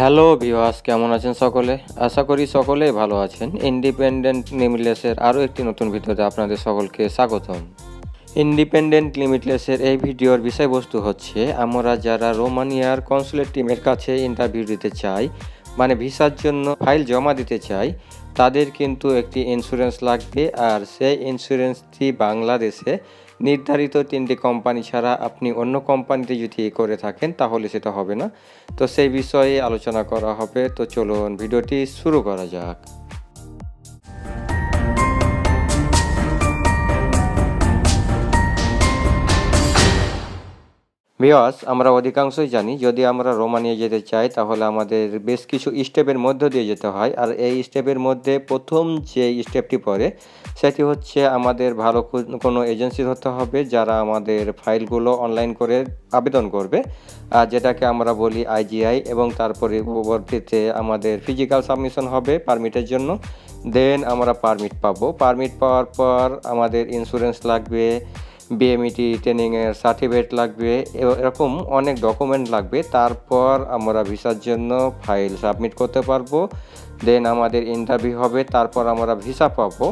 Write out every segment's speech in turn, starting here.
Hello ভিওয়াস কেমন আছেন সকলে? আশা করি সকলেই ভালো আছেন। ইন্ডিপেন্ডেন্ট লিমিটলেসের আরও একটি নতুন ভিডিওতে আপনাদের সকলকে স্বাগতম। ইন্ডিপেন্ডেন্ট লিমিটলেসের এই ভিডিওর বিষয়বস্তু হচ্ছে, আমরা যারা রোমানিয়ার কনসুলেট টিমের কাছে ইন্টারভিউ দিতে চাই মানে ভিসার জন্য ফাইল জমা দিতে চাই, তাদের কিন্তু একটি ইন্স্যুরেন্স লাগবে, আর সেই ইন্স্যুরেন্সটি বাংলাদেশে নির্ধারিত তিনটি কোম্পানি ছাড়া আপনি অন্য কোম্পানিতে যদি করে থাকেন, তাহলে সেটা হবে না। তো সেই বিষয়ে আলোচনা করা হবে। তো চলুন, ভিডিওটি শুরু করা যাক। বিয়াস আমরা অধিকাংশই জানি, যদি আমরা রোমানিয়া যেতে চাই, তাহলে আমাদের বেশ কিছু স্টেপের মধ্য দিয়ে যেতে হয়। আর এই স্টেপের মধ্যে প্রথম যে স্টেপটি পড়ে, সেটি হচ্ছে আমাদের ভালো কোনো এজেন্সি হতে হবে, যারা আমাদের ফাইলগুলো অনলাইন করে আবেদন করবে। আর যেটাকে আমরা বলি আইজিআই এবং তারপরে পরবর্তীতে আমাদের ফিজিক্যাল সাবমিশন হবে পারমিটের জন্য। দেন আমরা পারমিট পাবো। পারমিট পাওয়ার পর আমাদের ইন্স্যুরেন্স লাগবে। বিএমইটি ট্রেনিংয়ের সার্টিফিকেট লাগবে এরকম অনেক ডকুমেন্ট লাগবে। তারপর আমরা ভিসার জন্য ফাইল সাবমিট করতে পারব। দেন আমাদের ইন্টারভিউ হবে, তারপর আমরা ভিসা পাবো।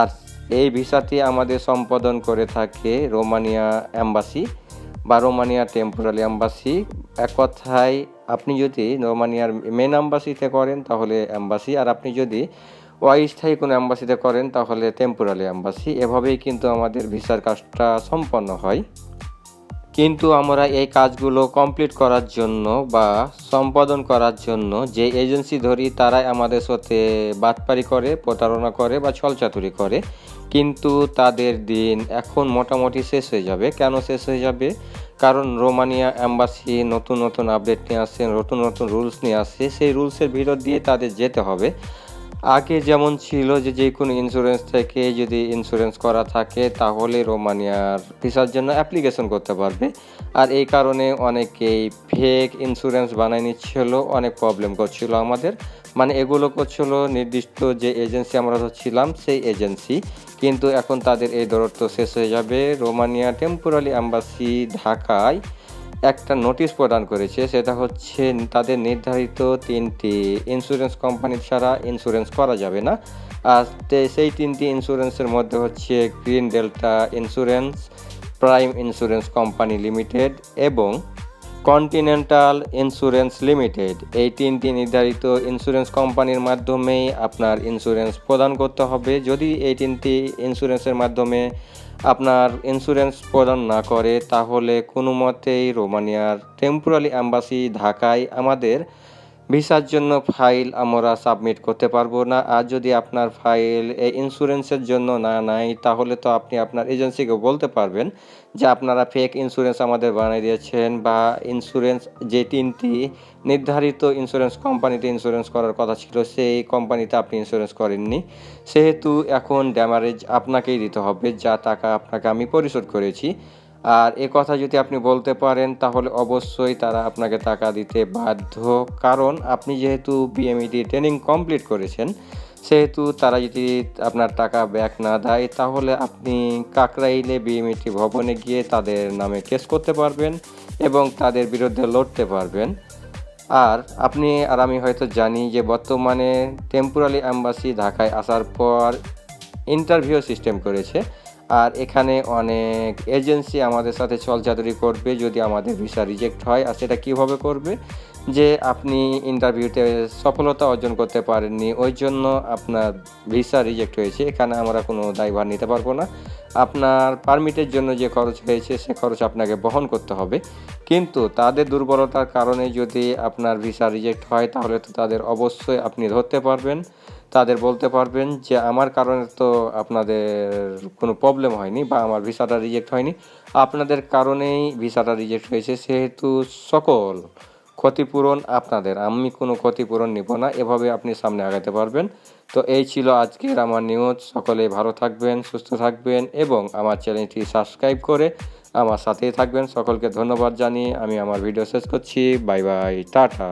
আর এই ভিসাটি আমাদের সম্পাদন করে থাকে রোমানিয়া অ্যাম্বাসি বা রোমানিয়া টেম্পোরারি অ্যাম্বাসি এক কথায়, আপনি যদি রোমানিয়ার মেন অ্যাম্বাসিতে করেন, তাহলে অ্যাম্বাসি আর আপনি যদি অস্থায়ী কোনো অ্যাম্বাসিতে করেন, তাহলে টেম্পোরারি অ্যাম্বাসি এভাবেই কিন্তু আমাদের ভিসার কাজটা সম্পন্ন হয়। কিন্তু আমরা এই কাজগুলো কমপ্লিট করার জন্য বা সম্পাদন করার জন্য যে এজেন্সি ধরি, তারাই আমাদের সাথে বাটপারি করে, প্রতারণা করে বা ছলচাতুরি করে। কিন্তু তাদের দিন এখন মোটামুটি শেষ হয়ে যাবে। কেন শেষ হয়ে যাবে? কারণ রোমানিয়া অ্যাম্বাসি নতুন নতুন আপডেট নিয়ে আসছে, নতুন নতুন রুলস নিয়ে আসছে। সেই রুলসের ভিতর দিয়ে তাদের যেতে হবে। আগে যেমন ছিল যে যে কোনো ইন্স্যুরেন্স থেকে যদি ইন্স্যুরেন্স করা থাকে, তাহলে রোমানিয়ার ভিসার জন্য অ্যাপ্লিকেশন করতে পারবে। আর এই কারণে অনেকেই ফেক ইন্স্যুরেন্স বানায় নিচ্ছিল, অনেক প্রবলেম করছিল আমাদের। মানে এগুলো করছিল নির্দিষ্ট যে এজেন্সি আমরা ছিলাম, সেই এজেন্সি কিন্তু এখন তাদের এই দরত্ব শেষ হয়ে যাবে। রোমানিয়া টেম্পোরারি অ্যাম্বাসি ঢাকায় একটা নোটিশ প্রদান করেছে, সেটা হচ্ছে তাদের নির্ধারিত তিনটি ইন্স্যুরেন্স কোম্পানি ছাড়া ইন্স্যুরেন্স করা যাবে না। আর সেই তিনটি ইন্স্যুরেন্সের মধ্যে হচ্ছে Green Delta Insurance Prime Insurance Company Limited এবং কন্টিনেন্টাল ইন্স্যুরেন্স লিমিটেড এই তিনটি নির্ধারিত ইন্স্যুরেন্স কোম্পানির মাধ্যমেই আপনার ইন্স্যুরেন্স প্রদান করতে হবে। যদি এই তিনটি ইন্স্যুরেন্সের মাধ্যমে আপনার ইন্স্যুরেন্স প্রদান না করে, তাহলে কোনো মতেই রোমানিয়ার টেম্পোরারি অ্যাম্বাসি ঢাকায় আমাদের ভিসার জন্য ফাইল আমরা সাবমিট করতে পারব না। আর যদি আপনার ফাইল এই ইন্স্যুরেন্সের জন্য না নাই তাহলে তো আপনি আপনার এজেন্সিকে বলতে পারবেন যে আপনারা ফেক ইন্স্যুরেন্স আমাদের বানিয়ে দিয়েছেন বা ইন্স্যুরেন্স যে তিনটি নির্ধারিত ইন্স্যুরেন্স কোম্পানিতে ইন্স্যুরেন্স করার কথা ছিল, সেই কোম্পানিতে আপনি ইন্স্যুরেন্স করেননি। সেহেতু এখন ড্যামারেজ আপনাকেই দিতে হবে, যা টাকা আপনাকে আমি পরিশোধ করেছি। আর এ কথা যদি আপনি বলতে পারেন, তাহলে অবশ্যই তারা আপনাকে টাকা দিতে বাধ্য। কারণ আপনি যেহেতু বিএমইডি ট্রেনিং কমপ্লিট করেছেন, সেহেতু তারা যদি আপনার টাকা ব্যাক না দেয়, তাহলে আপনি কাকরাইলে বিএমইটি ভবনে গিয়ে তাদের নামে কেস করতে পারবেন এবং তাদের বিরুদ্ধে লড়তে পারবেন। আর আপনি, আর আমি হয়তো জানি যে বর্তমানে টেম্পোরারি অ্যাম্বাসি ঢাকায় আসার পর ইন্টারভিউ সিস্টেম করেছে। আর এখানে অনেক এজেন্সি আমাদের সাথে ছলচাতুরি করবে যদি আমাদের ভিসা রিজেক্ট হয়। আর সেটা কীভাবে করবে? যে আপনি ইন্টারভিউতে সফলতা অর্জন করতে পারেননি, ওই জন্য আপনার ভিসা রিজেক্ট হয়েছে। এখানে আমরা কোনো দায়ভার নিতে পারব না। আপনার পারমিটের জন্য যে খরচ হয়েছে, সে খরচ আপনাকে বহন করতে হবে। কিন্তু তাদের দুর্বলতার কারণে যদি আপনার ভিসা রিজেক্ট হয়, তাহলে তো তাদের অবশ্যই আপনি ধরতে পারবেন। তাদের বলতে পারবেন যে আমার কারণে তো আপনাদের কোনো প্রবলেম হয়নি বা আমার ভিসাটা রিজেক্ট হয়নি। আপনাদের কারণেই ভিসাটা রিজেক্ট হয়েছে, সেহেতু সকল ক্ষতিপূরণ আপনাদের। আমি কোনো ক্ষতিপূরণ নিব না, এভাবে আপনি সামনে আগাতে পারবেন। তো এই ছিল আজকের আমার নিউজ সকলে ভালো থাকবেন, সুস্থ থাকবেন এবং আমার চ্যানেলটি সাবস্ক্রাইব করে আমার সাথেই থাকবেন। সকলকে ধন্যবাদ জানিয়ে আমি আমার ভিডিও শেষ করছি। Bye bye tata.